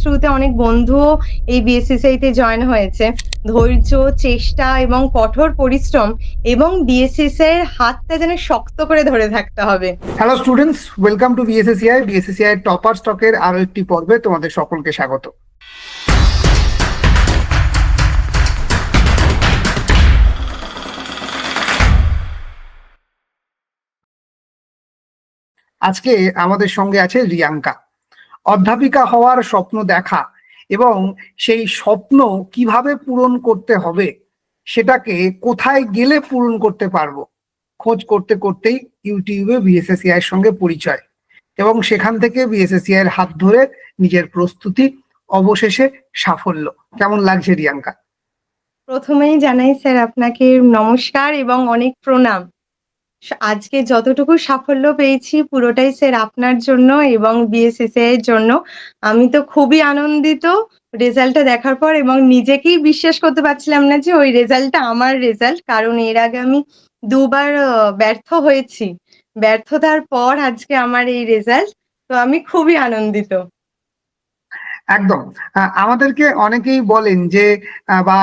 থ্রুতে অনেক বন্ধুও এই বিএসসিসিআই তে জয়েন হয়েছে। ধৈর্য, চেষ্টা এবং কঠোর পরিশ্রম এবং বিএসসিসিআই এর হাতটা যেন শক্ত করে ধরে থাকতে হবে। Hello students welcome to BSACI BSACI topper স্টকের আরও একটি পর্বে তোমাদের সকলকে স্বাগত আজকে আমাদের সঙ্গে আছে রিয়াঙ্কা অধ্যাপিকা হওয়ার স্বপ্ন দেখা এবং সেই স্বপ্ন কীভাবে পূরণ করতে হবে সেটাকে কোথায় গেলে পূরণ করতে পারব? খোঁজ করতে করতেই ইউটিউবে বিএসএসিআই এর সঙ্গে পরিচয় এবং সেখান থেকে বিএসএসিআই এর হাত ধরে নিজের প্রস্তুতি অবশেষে সাফল্য। কেমন লাগছে রিয়াঙ্কা? প্রথমেই জানাই স্যার আপনাকে নমস্কার এবং অনেক প্রণাম। আজকে যতটুকু সাফল্য পেয়েছি পুরোটাই স্যার আপনার জন্য এবং বিএসএসিআই এর জন্য। আমি তো খুবই আনন্দিত রেজাল্টটা দেখার পর এবং নিজেকেই বিশ্বাস করতে পারছিলাম না যে ওই রেজাল্টটা আমার রেজাল্ট, কারণ এর আগে আমি দুবার ব্যর্থ হয়েছি। ব্যর্থতার পর আজকে আমার এই রেজাল্ট, তো আমি খুবই আনন্দিত। একদম আমাদেরকে অনেকেই বলেন যে বা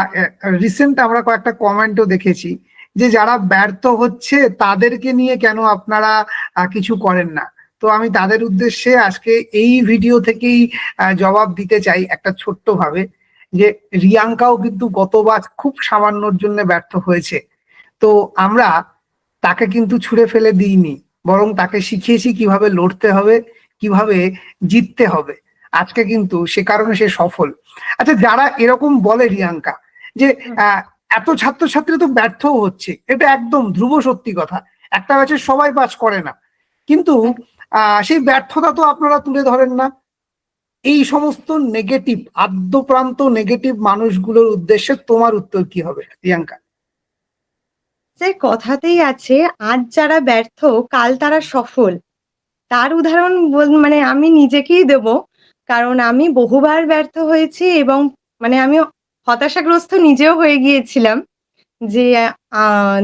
রিসেন্ট আমরা কয়েকটা কমেন্টও দেখেছি যে যারা ব্যর্থ হচ্ছে তাদেরকে নিয়ে কেন আপনারা কিছু করেন না? তো আমি তাদের উদ্দেশ্যে আজকে এই ভিডিও থেকেই জবাব দিতে চাই একটা ছোট্ট ভাবে যে রিয়াঙ্কাও কিন্তু গতবার খুব সামান্যর জন্য ব্যর্থ হয়েছে। তো আমরা তাকে কিন্তু ছুঁড়ে ফেলে দিইনি বরং তাকে শিখিয়েছি কীভাবে লড়তে হবে কীভাবে জিততে হবে। আজকে কিন্তু সে কারণে সে সফল। আচ্ছা যারা এরকম বলে রিয়াঙ্কা যে আহ, এত ছাত্রছাত্রী তো ব্যর্থও হচ্ছে। এটা একদম ধ্রুব সত্যি কথা। একটা ব্যাচের সবাই পাস করে না। কিন্তু সেই ব্যর্থতা তো আপনারা তুলে ধরেন না। এই সমস্ত নেগেটিভ আদ্যপ্রান্ত নেগেটিভ মানুষগুলোর উদ্দেশ্যে তোমার উত্তর কি হবে, প্রিয়াঙ্কা? স্যার কথাতেই আছে, আজ যারা ব্যর্থ, কাল তারা সফল। তার উদাহরণ মানে আমি নিজেকেই দেব। কারণ আমি বহুবার ব্যর্থ হয়েছি এবং মানে আমি হতাশাগ্রস্ত নিজেও হয়ে গিয়েছিলাম যে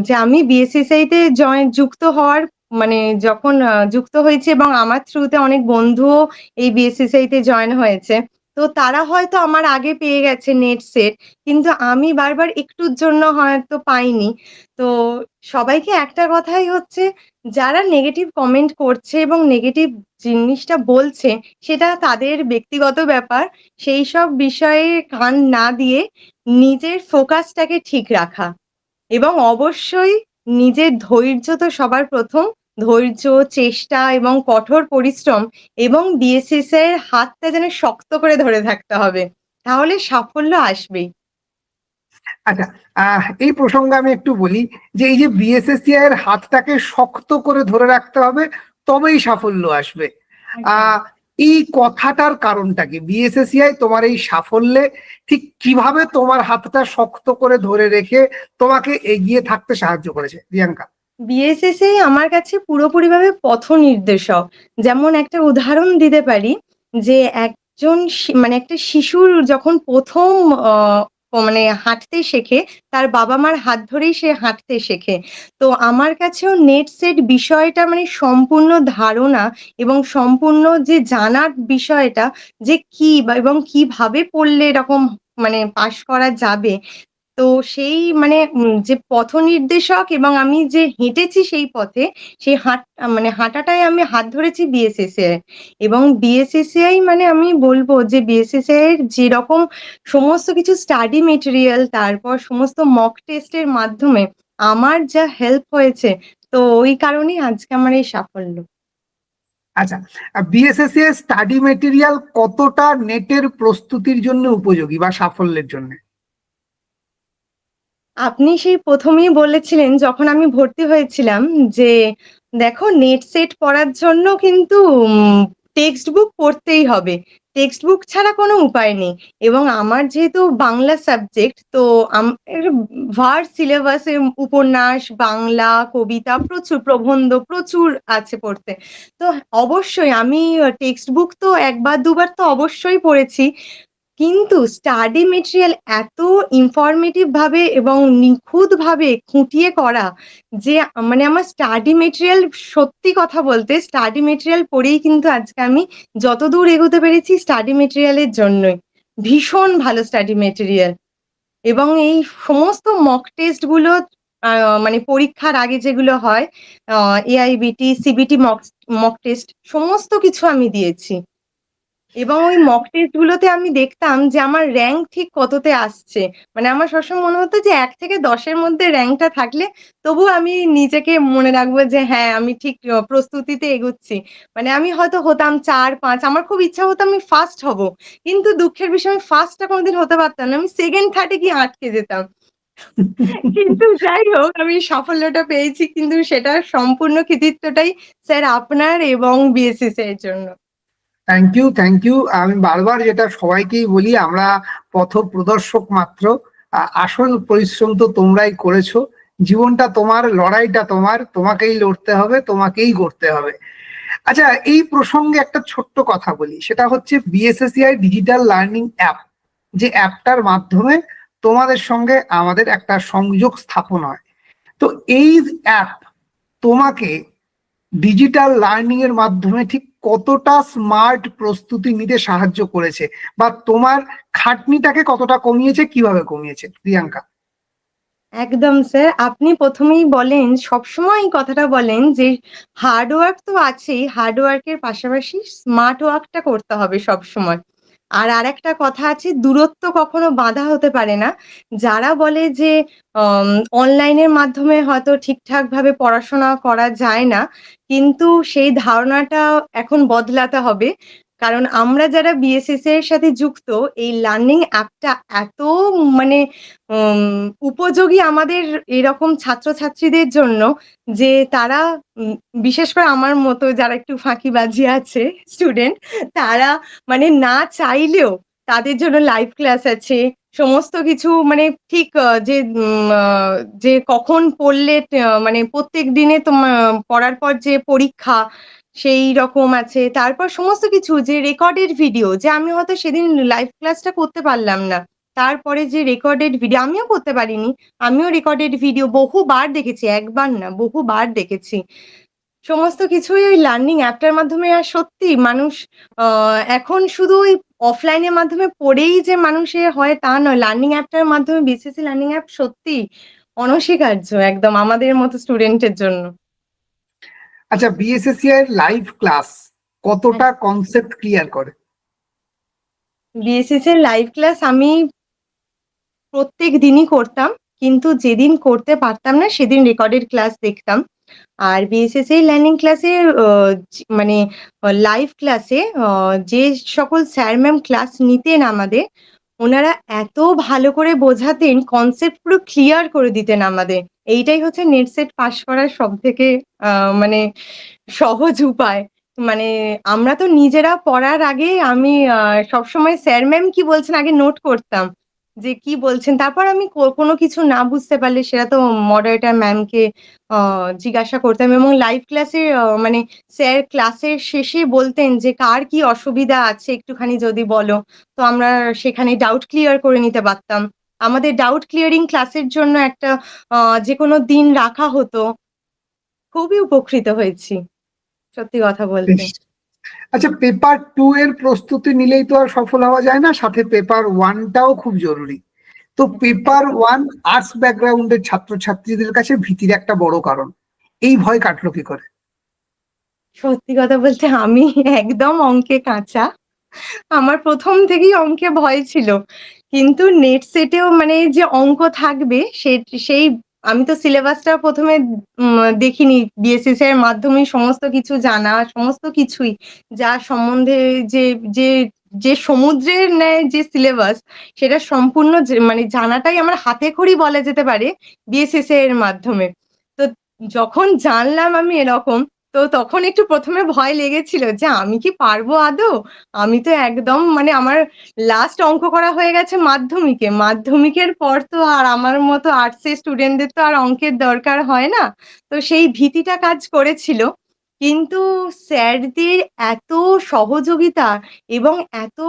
যে আমি বিএসএসআইতে তে জয়েন যুক্ত হওয়ার মানে যখন যুক্ত হয়েছে এবং আমার থ্রুতে অনেক বন্ধুও এই বিএসএসআইতে জয়েন হয়েছে। তো তারা হয়তো আমার আগে পেয়ে গেছে নেট সেট কিন্তু আমি বারবার একটুর জন্য হয়তো পাইনি। তো সবাইকে একটা কথাই হচ্ছে, যারা নেগেটিভ কমেন্ট করছে এবং নেগেটিভ জিনিসটা বলছে, সেটা তাদের ব্যক্তিগত ব্যাপার। সেই সব বিষয়ে কান না দিয়ে নিজের ফোকাসটাকে ঠিক রাখা। এবং অবশ্যই নিজের ধৈর্য তো সবার প্রথম। ধৈর্য চেষ্টা এবং কঠোর পরিশ্রম এবং বিএসসিসিআই এর হাতটা যেন শক্ত করে ধরে থাকতে হবে। তাহলে সাফল্য আসবেই। আচ্ছা এই প্রসঙ্গে আমি একটু বলি যে এই যে বিএসএসসিআই এর হাতটাকে শক্ত করে ধরে রাখতে হবে তবেই সাফল্য আসবে। আহ এই কথাটার কারণটা কি? বিএসএসিআই তোমার এই সাফল্যে ঠিক কীভাবে তোমার হাতটা শক্ত করে ধরে রেখে তোমাকে এগিয়ে থাকতে সাহায্য করেছে? রিয়াঙ্কা বিএসএসআই আমার কাছে পুরোপুরিভাবে পথ নির্দেশক যেমন একটা উদাহরণ দিতে পারি যে একজন মানে একটা শিশুর যখন প্রথম মানে হাঁটতে শেখে, তার বাবা মার হাত ধরেই সে হাঁটতে শেখে। তো আমার কাছেও নেট সেট বিষয়টা মানে সম্পূর্ণ ধারণা এবং সম্পূর্ণ যে জানার বিষয়টা যে কি এবং কীভাবে পড়লে এরকম মানে পাশ করা যাবে তো সেই মানে যে পথ নির্দেশক এবং আমি যে হেঁটেছি সেই পথে, সেই হাঁট মানে হাঁটাটাই আমি হাত ধরেছি বিএসএসিআই এবং বিএসএসিআই মানে আমি বলব যে বিএসএসিআই এর যেরকম সমস্ত কিছু স্টাডি মেটেরিয়াল তারপর সমস্ত মক টেস্টের মাধ্যমে আমার যা হেল্প হয়েছে, তো ওই কারণেই আজকে আমার এই সাফল্য। আচ্ছা বিএসএসসিআই স্টাডি মেটেরিয়াল কতটা নেটের প্রস্তুতির জন্য উপযোগী বা সাফল্যের জন্য? আপনি সেই প্রথমেই বলেছিলেন যখন আমি ভর্তি হয়েছিলাম যে, দেখো নেট সেট পড়ার জন্য কিন্তু টেক্সট বুক পড়তেই হবে। টেক্সট বুক ছাড়া কোনো উপায় নেই। এবং আমার যেহেতু বাংলা সাবজেক্ট তো ভার সিলেবাসে উপন্যাস, বাংলা, কবিতা প্রচুর, প্রবন্ধ প্রচুর আছে পড়তে। তো অবশ্যই আমি টেক্সট বুক তো একবার, দুবার তো অবশ্যই পড়েছি। কিন্তু স্টাডি মেটেরিয়াল এত ইনফরমেটিভ ভাবে এবং নিখুঁতভাবে খুঁটিয়ে করা যে মানে আমার স্টাডি মেটেরিয়াল সত্যি কথা বলতে স্টাডি মেটেরিয়াল পড়েই কিন্তু আজকে আমি যতদূর এগোতে পেরেছি স্টাডি মেটেরিয়ালের জন্যই। ভীষণ ভালো স্টাডি মেটেরিয়াল এবং এই সমস্ত মক টেস্টগুলো মানে পরীক্ষার আগে যেগুলো হয় AIBT, CBT mock mock test সমস্ত কিছু আমি দিয়েছি। এবং ওই মক টেস্ট গুলোতে আমি দেখতাম যে আমার র্যাঙ্ক ঠিক কততে আসছে। মানে আমার সবসময় মনে হতো যে এক থেকে দশের মধ্যে র্যাঙ্কটা থাকলে তবুও আমি নিজেকে মনে রাখব যে হ্যাঁ, আমি ঠিক প্রস্তুতিতে এগোচ্ছি মানে আমি হয়তো হতাম ৪-৫ আমার খুব ইচ্ছা হতো আমি ফার্স্ট হব। কিন্তু দুঃখের বিষয় আমি ফার্স্ট টা কোনদিন হতে পারতাম না। আমি সেকেন্ড থার্ডে গিয়ে আটকে যেতাম। কিন্তু যাই হোক আমি সাফল্যটা পেয়েছি কিন্তু সেটার সম্পূর্ণ কৃতিত্বটাই স্যার আপনার এবং বিএসএসআই এর জন্য। Thank you, thank you. আমি বারবার যেটা সবাইকেই বলি আমরা পথ প্রদর্শক মাত্র। আসল পরিশ্রম তো তোমরাই করেছ। জীবনটা তোমার, লড়াইটা তোমার, তোমাকেই লড়তে হবে, তোমাকেই করতে হবে। আচ্ছা এই প্রসঙ্গে একটা ছোট্ট কথা বলি। সেটা হচ্ছে বিএসএসসিআই ডিজিটাল লার্নিং অ্যাপ। যে অ্যাপটার মাধ্যমে তোমাদের সঙ্গে আমাদের একটা সংযোগ স্থাপন হয়। তো এই অ্যাপ তোমাকে ডিজিটাল লার্নিং এর মাধ্যমে ঠিক কতটা স্মার্ট প্রস্তুতি নিতে সাহায্য করেছে? বা তোমার খাটনিটাকে কতটা কমিয়েছে, কীভাবে কমিয়েছে? প্রিয়াঙ্কা। একদম স্যার। আপনি প্রথমেই বলেন, সবসময় কথাটা বলেন যে হার্ডওয়ার্ক তো আছেই, হার্ডওয়ার্কের পাশাপাশি স্মার্ট ওয়ার্কটা করতে হবে সবসময়। আর আর একটা কথা আছে দূরত্ব কখনো বাধা হতে পারে না। যারা বলে যে অনলাইনের মাধ্যমে হয়তো ঠিকঠাকভাবে পড়াশোনা করা যায় না, কিন্তু সেই ধারণাটা এখন বদলাতে হবে। কারণ আমরা যারা বিএসএসআই এর সাথে যুক্ত, এই লার্নিং অ্যাপটা এত মানে উপযোগী আমাদের এরকম ছাত্রছাত্রীদের জন্য যে তারা বিশেষ করে আমার মতো যারা একটু ফাঁকিবাজি আছে স্টুডেন্ট তারা মানে না চাইলেও তাদের জন্য লাইভ ক্লাস আছে। সমস্ত কিছু মানে ঠিক যে যে কখন পড়লে মানে প্রত্যেক দিনে তোমার পড়ার পর যে পরীক্ষা সেইরকম আছে। তারপর সমস্ত কিছু যে রেকর্ডেড ভিডিও যে আমি হয়তো সেদিন লাইভ ক্লাসটা করতে পারলাম না। তারপরে যে রেকর্ডেড ভিডিও আমিও করতে পারিনি। আমিও রেকর্ডেড ভিডিও বহুবার দেখেছি, একবার না বহুবার দেখেছি। সমস্ত কিছুই ওই লার্নিং অ্যাপটার মাধ্যমে আর সত্যি মানুষ এখন শুধু ওই অফলাইনের মাধ্যমে পড়েই যে মানুষের হয় তা নয়। লার্নিং অ্যাপটার মাধ্যমে বিসিএসসি লার্নিং অ্যাপ সত্যি অনস্বীকার্য একদম আমাদের মতো স্টুডেন্টের জন্য। আচ্ছা বিএসএসসিআই এর লাইভ ক্লাস কতটা হ্যাঁ। কনসেপ্ট ক্লিয়ার করে? বিএসএসসি এর লাইভ ক্লাস আমি প্রত্যেক দিনই করতাম। কিন্তু যেদিন করতে পারতাম না সেদিন রেকর্ডেড ক্লাস দেখতাম। আর বিএসএসসি লার্নিং ক্লাসে মানে লাইভ ক্লাসে যে সকল স্যার ম্যাম ক্লাস নিতেন আমাদের, উনারা এত ভালো করে বোঝাতেন কনসেপ্ট পুরো ক্লিয়ার করে দিতেন আমাদের। এইটাই হচ্ছে নেট সেট পাস করার সব থেকে মানে সহজ উপায়। মানে আমরা তো নিজেরা পড়ার আগে আমি সবসময় স্যার ম্যাম কি বলছেন, আগে নোট করতাম। যে কি বলছেন। তারপর আমি কোনো কিছু না বুঝতে পারলে সেটা তো মডারেটর ম্যামকে জিজ্ঞাসা করতাম এবং লাইভ ক্লাসে মানে স্যার ক্লাসের শেষে বলতেন যে কার কি অসুবিধা আছে একটুখানি যদি বলো। তো আমরা সেখানে ডাউট ক্লিয়ার করে নিতে পারতাম। আমাদের ডাউট ক্লিয়ারিং ক্লাসের জন্য একটা, আ, যেকোনো দিন রাখা হতো। খুবই উপকৃত হয়েছি। সত্যি কথা বলতে। আচ্ছা পেপার টু এর প্রস্তুতি নিলেই তো আর সফল হওয়া যায় না। সাথে পেপার ওয়ানটাও খুব জরুরি। তো পেপার ওয়ান আর্টস ব্যাকগ্রাউন্ড এর ছাত্রছাত্রীদের কাছে ভীতির একটা বড় কারণ। এই ভয় কাটলো কি করে? সত্যি কথা বলতে আমি একদম অঙ্কে কাঁচা। আমার প্রথম থেকেই অঙ্কে ভয় ছিল। কিন্তু নেট সেটেও মানে যে অঙ্ক থাকবে সেই আমি তো সিলেবাসটা প্রথমে দেখিনি। বিএসএস এর মাধ্যমে সমস্ত কিছু জানা, সমস্ত কিছুই। যা সম্বন্ধে যে যে যে সমুদ্রের ন্যায় যে সিলেবাস সেটা সম্পূর্ণ মানে জানাটাই আমার হাতে হাতেখড়ি বলা যেতে পারে বিএসএস এর মাধ্যমে। তো যখন জানলাম আমি এরকম তো তখন একটু প্রথমে ভয় লেগেছিল যে আমি কি পারব আদৌ? আমি তো একদম মানে আমার লাস্ট অঙ্ক করা হয়ে গেছে মাধ্যমিকে। মাধ্যমিকের পর তো আর আমার মতো আর্টসের স্টুডেন্টদের তো আর অঙ্কের দরকার হয় না। তো সেই ভীতিটা কাজ করেছিল। কিন্তু স্যারদের এত সহযোগিতা এবং এত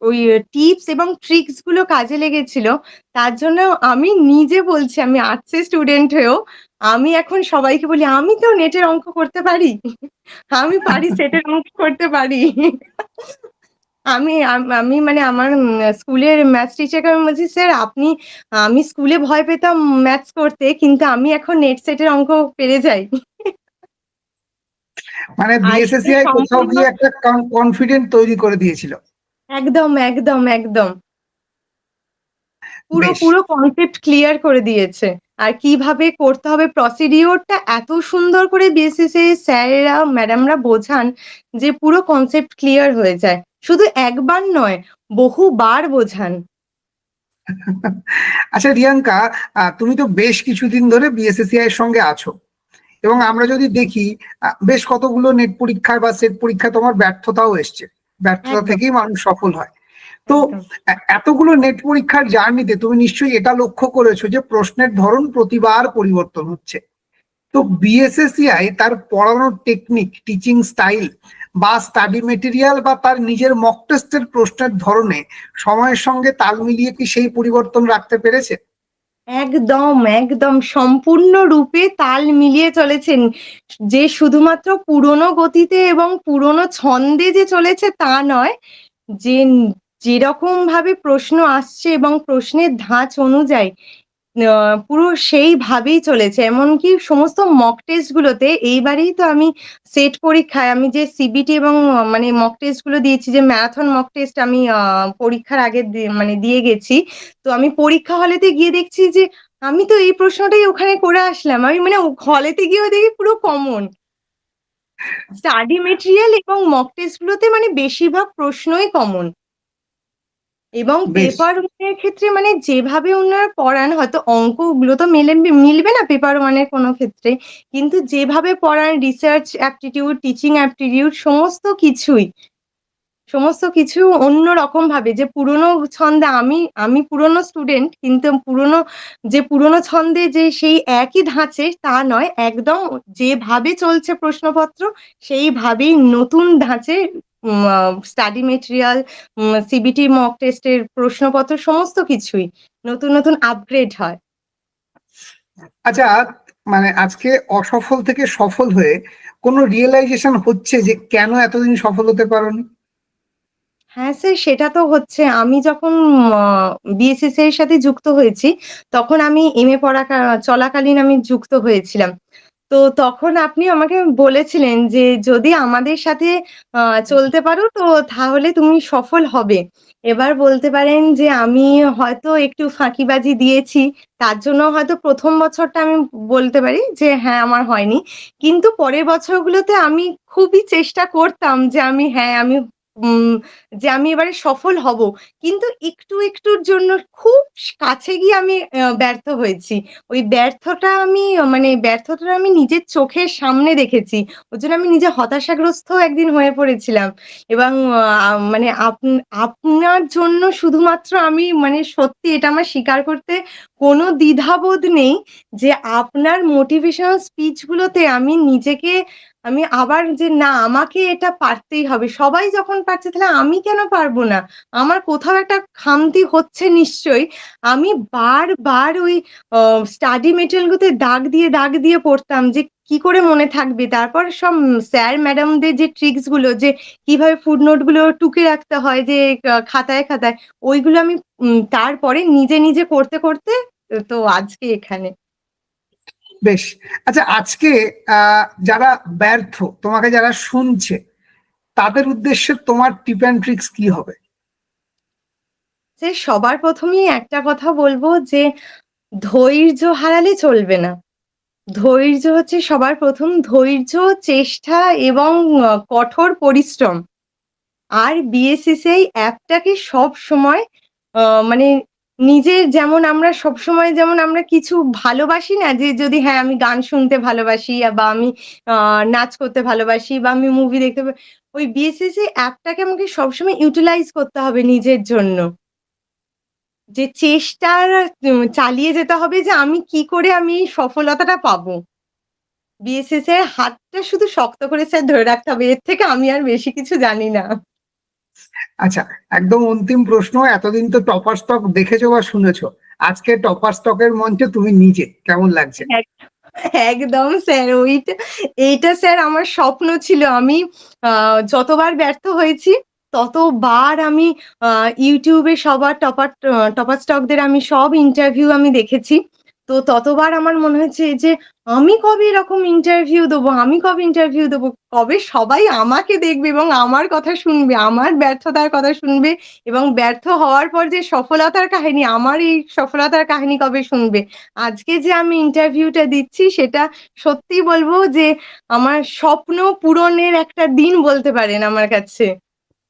ওই টিপস এবং ট্রিকসগুলো কাজে লেগেছিল। তার জন্য আমি নিজে বলছি আমি আর্টসের স্টুডেন্ট হয়েও আমি এখন সবাইকে বলি, "আমি তো নেটের অঙ্ক করতে পারি। আমি পারি সেটের অঙ্ক করতে পারি।" আমি আমি মানে আমার স্কুলের ম্যাথ টিচারকে আমি বলছি, "স্যার আপনি আমি স্কুলে ভয় পেতাম ম্যাথস করতে কিন্তু আমি এখন নেট সেটের অঙ্ক পেরে যাই।" মানে বিএসএসসিআই কোথাও গিয়ে একটা কনফিডেন্ট তৈরি করে দিয়েছিল। একদম, একদম, একদম। পুরো, পুরো কনসেপ্ট ক্লিয়ার করে দিয়েছে। আর কীভাবে করতে হবে প্রসিডিওরটা এত সুন্দর করে বিএসএসসিআই স্যারেরা, ম্যাডামরা বোঝান যে পুরো কনসেপ্ট ক্লিয়ার হয়ে যায়। শুধু একবার নয়, বহুবার বোঝান। আচ্ছা রিয়াঙ্কা, তুমি তো বেশ কিছুদিন ধরে বিএসএসসিআই এর সঙ্গে আছো। এবং আমরা যদি দেখি বেশ কতগুলো নেট পরীক্ষায় বা সেট পরীক্ষায় তোমার ব্যর্থতাও এসছে। ব্যর্থতা থেকেই মানুষ সফল হয়। তো এতগুলো নেট পরীক্ষার জার্নিতে তুমি নিশ্চয়ই এটা লক্ষ্য করেছ যে প্রশ্নের ধরন প্রতিবার পরিবর্তন হচ্ছে। তো বিএসএসসিআই তার পড়ানোর টেকনিক, টিচিং স্টাইল বা স্টাডি মেটেরিয়াল বা তার নিজের মক টেস্টের প্রশ্নের ধরনে সময়ের সঙ্গে তাল মিলিয়ে কি সেই পরিবর্তন রাখতে পেরেছে? একদম, একদম সম্পূর্ণ রূপে তাল মিলিয়ে চলেছেন। যে শুধুমাত্র পুরনো গতিতে এবং পুরনো ছন্দে যে চলেছে তা নয়। যে যেরকম ভাবে প্রশ্ন আসছে এবং প্রশ্নের ধাঁচ অনুযায়ী পুরো সেইভাবেই চলেছে। এমনকি সমস্ত মক টেস্ট গুলোতে এইবারেই তো আমি সেট পরীক্ষায় আমি যে সিবিটি এবং মানে মক টেস্টগুলো দিয়েছি, যে ম্যারাথন মক টেস্ট আমি পরীক্ষার আগে মানে দিয়ে গেছি। তো আমি পরীক্ষা হলেতে গিয়ে দেখছি যে আমি তো এই প্রশ্নটাই ওখানে করে আসলাম। আমি মানে হলেতে গিয়েও দেখি পুরো কমন। স্টাডি মেটেরিয়াল এবং মক টেস্ট গুলোতে মানে বেশিরভাগ প্রশ্নই কমন। এবং পেপার 1 এর ক্ষেত্রে মানে যেভাবে উনারা পড়ান হয়তো অঙ্কগুলো তো মেলে মিলবে না পেপার 1 এর কোনো ক্ষেত্রে। কিন্তু যেভাবে পড়ান রিসার্চ অ্যাপটিটিউড, টিচিং অ্যাপটিটিউড সমস্ত কিছুই। সমস্ত কিছু অন্যরকমভাবে যে পুরোনো ছন্দে আমি আমি পুরোনো স্টুডেন্ট কিন্তু পুরোনো যে পুরোনো ছন্দে যে সেই একই ধাঁচে তা নয়। একদম যেভাবে চলছে প্রশ্নপত্র সেইভাবেই নতুন ধাঁচে স্টাডি মেটেরিয়াল, সিবিটি মক টেস্টের প্রশ্নপত্র সমস্ত কিছুই নতুন, নতুন আপগ্রেড হয়। আচ্ছা মানে আজকে অসফল থেকে সফল হয়ে কোনো রিয়েলাইজেশন হচ্ছে যে কেন এতদিন সফল হতে পারোনি? হ্যাঁ স্যার সেটা তো হচ্ছে। আমি যখন ম বিএসএসসি এর সাথে যুক্ত হয়েছি, তখন আমি এম এ পড়াকা চলাকালীন আমি যুক্ত হয়েছিলাম। তো তখন আপনি আমাকে বলেছিলেন যে, "যদি আমাদের সাথে চলতে পারো তো তাহলে তুমি সফল হবে।" এবার বলতে পারেন যে আমি হয়তো একটু ফাঁকিবাজি দিয়েছি। তার জন্য হয়তো প্রথম বছরটা আমি বলতে পারি যে হ্যাঁ, আমার হয়নি। কিন্তু পরের বছরগুলোতে আমি খুবই চেষ্টা করতাম যে আমি হ্যাঁ, আমি যে আমি এবারে সফল হব। কিন্তু একটু, একটুর জন্য খুব কাছে গিয়ে আমি ব্যর্থ হয়েছি। ওই ব্যর্থটা আমি মানে ব্যর্থতাটা আমি নিজের চোখের সামনে দেখেছি। ওর জন্য আমি নিজে হতাশাগ্রস্তও একদিন হয়ে পড়েছিলাম। এবং মানে আপ আপনার জন্য শুধুমাত্র আমি মানে সত্যি এটা আমার স্বীকার করতে কোনো দ্বিধাবোধ নেই যে আপনার মোটিভেশনাল স্পিচগুলোতে আমি নিজেকে আমি আবার যে না আমাকে এটা পারতেই হবে। সবাই যখন পারছে তাহলে আমি কেন পারব না? আমার কোথাও একটা খামতি হচ্ছে নিশ্চয়ই। আমি বারবার ওই স্টাডি মেটেরিয়ালগুলোতে দাগ দিয়ে, দাগ দিয়ে পড়তাম যে কি করে মনে থাকবে? তারপর সব স্যার ম্যাডামদের যে ট্রিকসগুলো যে কীভাবে ফুটনোটগুলো টুকে রাখতে হয় যে খাতায়, খাতায় ওইগুলো আমি তারপরে নিজে, নিজে করতে, করতে তো আজকে এখানে। বেশ। আচ্ছা আজকে যারা ব্যর্থ, তোমাকে যারা শুনছে, তাদের উদ্দেশ্যে তোমার টিপ অ্যান্ড ট্রিকস কি হবে? যে সবার ১ম এই একটা কথা বলব যে ধৈর্য হারালে চলবে না। ধৈর্য হচ্ছে সবার প্রথম ধৈর্য, চেষ্টা এবং কঠোর পরিশ্রম। আর বিএসসিসিআই অ্যাপটাকে সবসময় আ মানে নিজের যেমন আমরা সবসময় যেমন আমরা কিছু ভালোবাসি না? যে যদি হ্যাঁ, আমি গান শুনতে ভালোবাসি বা আমি নাচ করতে ভালোবাসি বা আমি মুভি দেখতে ওই বিএসসিসি অ্যাপটাকে আমাকে সবসময় ইউটিলাইজ করতে হবে নিজের জন্য। যে চেষ্টার চালিয়ে যেতে হবে যে আমি কি করে আমি সফলতাটা পাবো। বিএসএস এর হাতটা শুধু শক্ত করে স্যার ধরে রাখতে হবে। এর থেকে আমি আর বেশি কিছু জানি না। আচ্ছা, একদম অন্তিম প্রশ্ন। এতদিন তো টপার স্টক দেখেছ বা শুনেছো। আজকে টপার স্টকের মঞ্চে তুমি নিজে। কেমন লাগছে? একদম স্যার ওইটা এইটা স্যার আমার স্বপ্ন ছিল। আমি যতবার ব্যর্থ হয়েছি, ততবার আমি YouTube সবার টপার টপার স্টকদের আমি সব ইন্টারভিউ আমি দেখেছি। তো ততবার আমার মনে হয়েছে যে আমি কবে এরকম ইন্টারভিউ দেবো, আমি কবে ইন্টারভিউ দেবো, কবে সবাই আমাকে দেখবে এবং আমার কথা শুনবে, আমার ব্যর্থতার কথা শুনবে এবং ব্যর্থ হওয়ার পর যে সফলতার কাহিনী, আমার এই সফলতার কাহিনী কবে শুনবে। আজকে যে আমি ইন্টারভিউটা দিচ্ছি সেটা সত্যিই বলব যে আমার স্বপ্ন পূরণের একটা দিন বলতে পারেন আমার কাছে।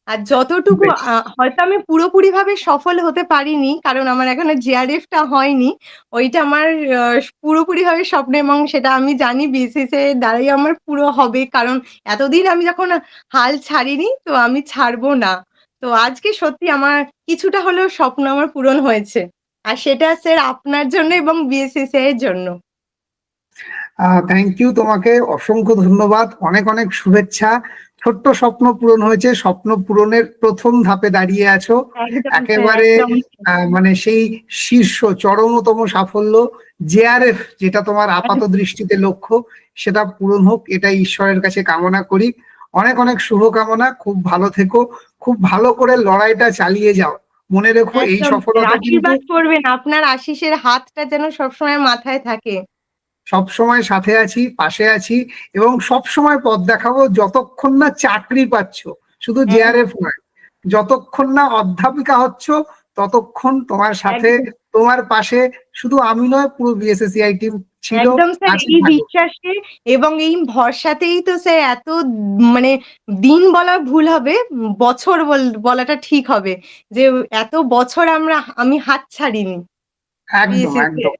আর যতটুকু। হয়তো আমি পুরোপুরি ভাবে সফল হতে পারিনি। কারণ আমার এখনও জেআরএফ টা হয়নি। ওইটা আমার আ পুরোপুরিভাবে স্বপ্ন এবং সেটা আমি জানি বিসিএস এর দ্বারাই আমার পুরো হবে। কারণ এতদিন আমি যখন হাল ছাড়িনি তো আমি ছাড়বো না। তো আজকে সত্যি আমার কিছুটা হলেও স্বপ্ন আমার পূরণ হয়েছে। আর সেটা স্যার আপনার জন্য এবং বিএসএস এর জন্য। থ্যাংক ইউ তোমাকে অসংখ্য ধন্যবাদ। অনেক, অনেক শুভেচ্ছা। ছোট্ট স্বপ্ন পূরণ হয়েছে। স্বপ্ন পূরণের প্রথম ধাপে দাঁড়িয়ে আছো। একেবারে মানে সেই শীর্ষ চরমতম সাফল্য জেআরএফ যেটা তোমার আপাত দৃষ্টিতে লক্ষ্য সেটা পূরণ হোক এটাই ঈশ্বরের কাছে কামনা করি। অনেক, অনেক শুভকামনা। খুব ভালো থেকো। খুব ভালো করে লড়াইটা চালিয়ে যাও। মনে রেখো এই সফলতা আশীর্বাদ করবেন। আপনার আশিসের হাতটা যেন সবসময় মাথায় থাকে। সবসময় সাথে আছি, পাশে আছি এবং সবসময় পথ দেখাবো যতক্ষণ না চাকরি পাচ্ছ। শুধু। জেআরএফ নয়। যতক্ষণ না অধ্যাপিকা হচ্ছ ততক্ষণ তোমার সাথে তোমার পাশে শুধু আমি নয় পুরো বিএসএসসিআই টিম ছিল, একদম স্যার এই বিশ্বাসে এবং এই ভরসাতেই তো স্যার এত মানে দিন বলা ভুল হবে, বছর বল বলাটা ঠিক হবে। যে এত বছর আমরা আমি হাত ছাড়িনি। একদম, একদম।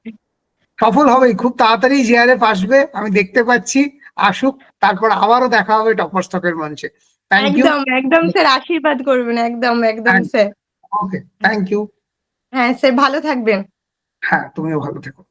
সফল হবেই। খুব তাড়াতাড়ি জেআরএফ আসবে। আমি দেখতে পাচ্ছি। আসুক। তারপর আবারও দেখা হবে টপার স্টকের মঞ্চে। Thank you. একদম, একদম স্যার আশীর্বাদ করবেন। একদম, একদম একদম। স্যার। Okay, thank you. হ্যাঁ স্যার ভালো থাকবেন। হ্যাঁ, তুমিও ভালো থেকো।